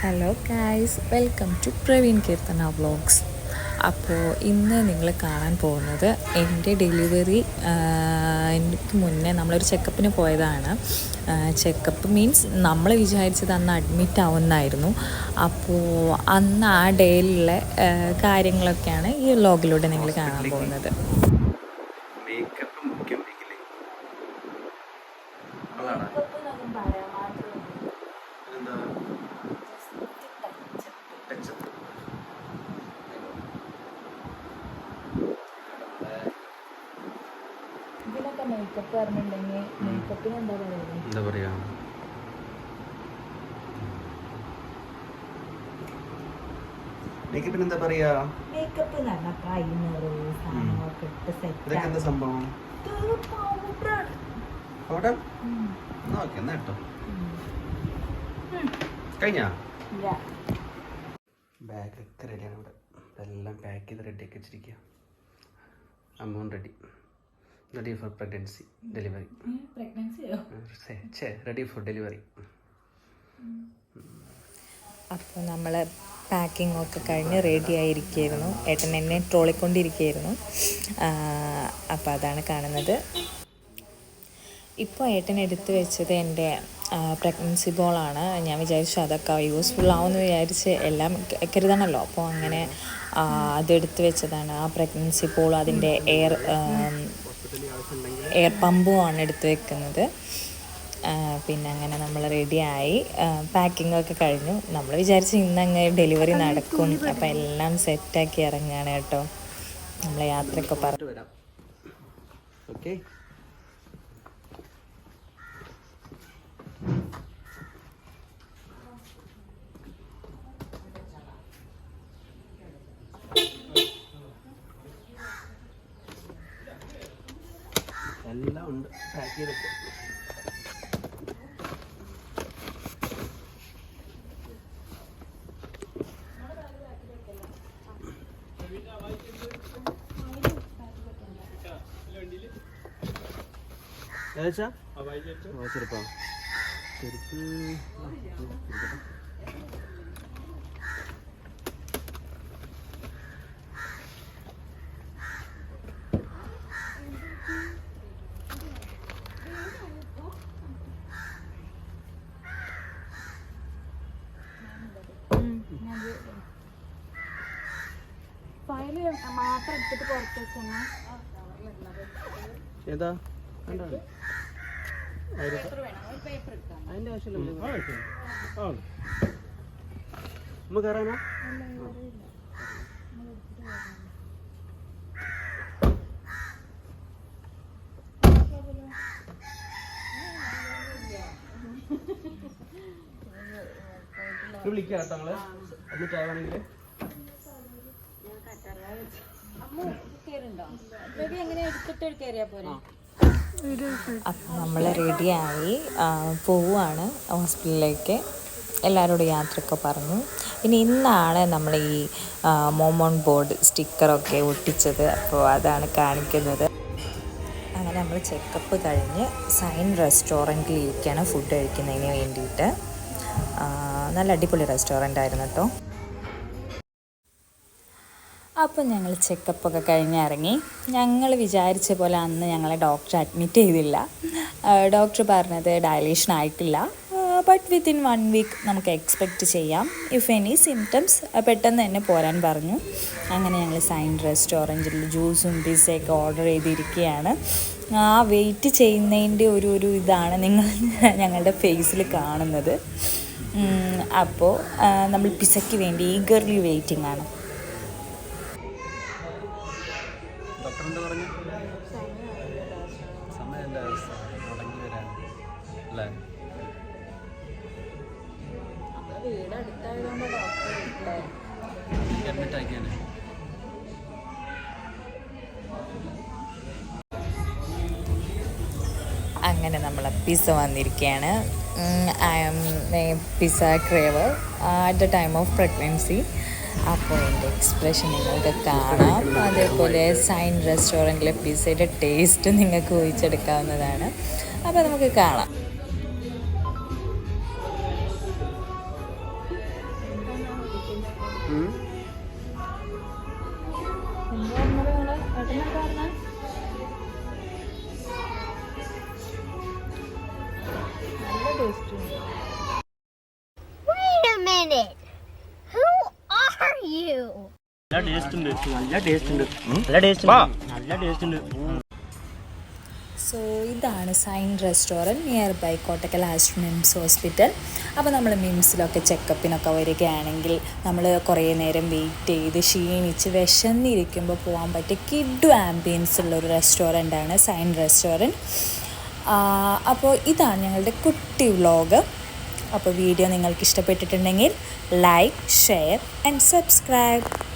Hello guys welcome to Praveen Keerthana vlogs അപ്പോൾ ഇന്ന് നിങ്ങൾ കാണാൻ പോകുന്നത് എന്റെ ഡെലിവറി എനിക്ക് മുന്നേ നമ്മളൊരു ചെക്കപ്പിന് പോയതാണ്. ചെക്കപ്പ് മീൻസ് നമ്മൾ വിചാരിച്ചത് അന്ന് അഡ്മിറ്റ് ആവുന്നായിരുന്നു. അപ്പോൾ അന്ന് ആ ഡേയിലുള്ള കാര്യങ്ങളൊക്കെയാണ് ഈ വ്ളോഗിലൂടെ നിങ്ങൾ കാണാൻ പോകുന്നത്. മേക്കപ്പ് മുഖ്യം അതാണ് മേക്കപ്പ് പറഞ്ഞിട്ടുണ്ടെങ്കിൽ മേക്കപ്പിന് എന്താ പറയുക എന്താ പറയാ? മേക്കപ്പിന് എന്താ പറയാ? മേക്കപ്പ് എന്ന് പറഞ്ഞാൽ പ്രൈമർ സാധനങ്ങളൊക്കെ ഇട്ട് ഇതൊക്കെ എന്താ സെറ്റ് സംഭവം? അവിടെ ഓക്കെ എന്നാ കേട്ടോ കഴിഞ്ഞാ? ബാഗൊക്കെ റെഡിയാണ് ഇവിടെ. എല്ലാം പാക്ക് ചെയ്ത് റെഡി ആക്കി വെച്ചിരിക്കുക amount ready ready for pregnancy delivery ready for delivery അപ്പോൾ നമ്മൾ പാക്കിംഗ് ഒക്കെ കഴിഞ്ഞ് റെഡി ആയിരിക്കുകയായിരുന്നു. ഏട്ടൻ എന്നെ ട്രോളിക്കൊണ്ടിരിക്കുകയായിരുന്നു. അപ്പോൾ അതാണ് കാണുന്നത്. ഇപ്പോൾ ഏട്ടൻ എടുത്തു വെച്ചത് എന്റെ പ്രഗ്നൻസി ബോളാണ് ഞാൻ വിചാരിച്ചു അതൊക്കെ യൂസ്ഫുൾ ആവുമെന്ന് വിചാരിച്ച് എല്ലാം കരുതണമല്ലോ അപ്പോൾ അങ്ങനെ അതെടുത്ത് വെച്ചതാണ് ആ പ്രഗ്നൻസി ബോൾ അതിന്റെ എയർ എയർ പമ്പുമാണ് എടുത്ത് വെക്കുന്നത്. പിന്നെ അങ്ങനെ നമ്മൾ റെഡിയായി പാക്കിംഗ് ഒക്കെ കഴിഞ്ഞു. നമ്മൾ വിചാരിച്ചു ഇന്ന് അങ്ങ് ഡെലിവറി നടക്കും. അപ്പം എല്ലാം സെറ്റാക്കി ഇറങ്ങുകയാണ് കേട്ടോ. നമ്മൾ യാത്രയൊക്കെ പറഞ്ഞു ഉണ്ട്. പാക്ക് ചെയ്തിട്ട്. ചെറുപ്പാ. ചെരുപ്പ് ഫയൽ മാത്രം എടുത്തിട്ട് പുറത്ത് വെച്ചാൽ ഏതാ? അതിന്റെ ആവശ്യമില്ല. നമുക്ക് കയറാനോ വിളിക്കാം കേട്ടോ നമ്മൾ. എന്നിട്ടാണെങ്കിൽ അപ്പം നമ്മൾ റെഡിയായി പോവുകയാണ് ഹോസ്പിറ്റലിലേക്ക്. എല്ലാവരോടും യാത്രയൊക്കെ പറഞ്ഞു. ഇനി ഇന്നാണ് നമ്മൾ ഈ മോമോൺ ബോർഡ് സ്റ്റിക്കറൊക്കെ ഒട്ടിച്ചത്. അപ്പോൾ അതാണ് കാണിക്കുന്നത്. അങ്ങനെ നമ്മൾ ചെക്കപ്പ് കഴിഞ്ഞ് സൈൻ റെസ്റ്റോറന്റിൽ ഇരിക്കുകയാണ് ഫുഡ് കഴിക്കുന്നതിന് വേണ്ടിയിട്ട്. നല്ല അടിപൊളി റെസ്റ്റോറന്റ് ആയിരുന്നു കേട്ടോ അപ്പം ഞങ്ങൾ ചെക്കപ്പൊക്കെ കഴിഞ്ഞ് ഇറങ്ങി. ഞങ്ങൾ വിചാരിച്ച പോലെ അന്ന് ഞങ്ങളെ ഡോക്ടർ അഡ്മിറ്റ് ചെയ്തില്ല. ഡോക്ടർ പറഞ്ഞത് ഡയലേഷൻ ആയിട്ടില്ല. ബട്ട് വിത്തിൻ വൺ വീക്ക് നമുക്ക് എക്സ്പെക്റ്റ് ചെയ്യാം. ഇഫ് എനി സിംറ്റംസ് പെട്ടെന്ന് തന്നെ പോരാൻ പറഞ്ഞു. അങ്ങനെ ഞങ്ങൾ സൈൻ റെസ്റ്റോറന്റിൽ ജ്യൂസും പിസയൊക്കെ ഓർഡർ ചെയ്തിരിക്കുകയാണ്. ആ വെയിറ്റ് ചെയ്യുന്നതിന്റെ ഒരു ഒരു ഇതാണ് നിങ്ങൾ ഞങ്ങളുടെ ഫേസിൽ കാണുന്നത്. അപ്പോൾ നമ്മൾ പിസയ്ക്ക് വേണ്ടി ഈഗർലി വെയിറ്റിംഗ് ആണ്. എന്താ പറഞ്ഞു? സമയന്റെ അവസ്ഥ മുടങ്ങി വരാൻ. അല്ലേ? അഡ്മിറ്റ് ആക്കിയാണ് അങ്ങനെ നമ്മൾ പിസ്സ വന്നിരിക്കുകയാണ് I'm pizza crave at the time of pregnancy അപ്പോൾ എന്റെ എക്സ്പ്രഷൻ നിങ്ങൾക്ക് കാണാം. അതേപോലെ സൈൻ റെസ്റ്റോറന്റിലെ പിസയുടെ ടേസ്റ്റ് നിങ്ങൾക്ക് ഊഹിച്ചെടുക്കാവുന്നതാണ്. അപ്പോൾ നമുക്ക് കാണാം. Wait a minute. നല്ല ടേസ്റ്റ് ഉണ്ട്. നല്ല ടേസ്റ്റ് ഉണ്ട്. നല്ല ടേസ്റ്റ് ഉണ്ട്. നല്ല ടേസ്റ്റ് ഉണ്ട്. സോ ഇതാണ് Zain restaurant near by Kottakkal Aster MIMS hospital അപ്പോൾ നമ്മൾ മിംസിലൊക്കെ ചെക്കപ്പിനൊക്കെ വരികയാണെങ്കിൽ നമ്മൾ കുറേ നേരം വെയിറ്റ് ചെയ്ത് ക്ഷീണിച്ച് വിശന്നിരിക്കുമ്പോൾ പോകാൻ പറ്റിയ കിഡു ആംബിയൻസ് ഉള്ള ഒരു റെസ്റ്റോറന്റാണ് സൈൻ റെസ്റ്റോറന്റ് അപ്പോൾ ഇതാണ് ഞങ്ങളുടെ കുട്ടി വ്ളോഗ് അപ്പോൾ വീഡിയോ നിങ്ങൾക്ക് ഇഷ്ടപ്പെട്ടിട്ടുണ്ടെങ്കിൽ ലൈക്ക് ഷെയർ ആൻഡ് സബ്സ്ക്രൈബ്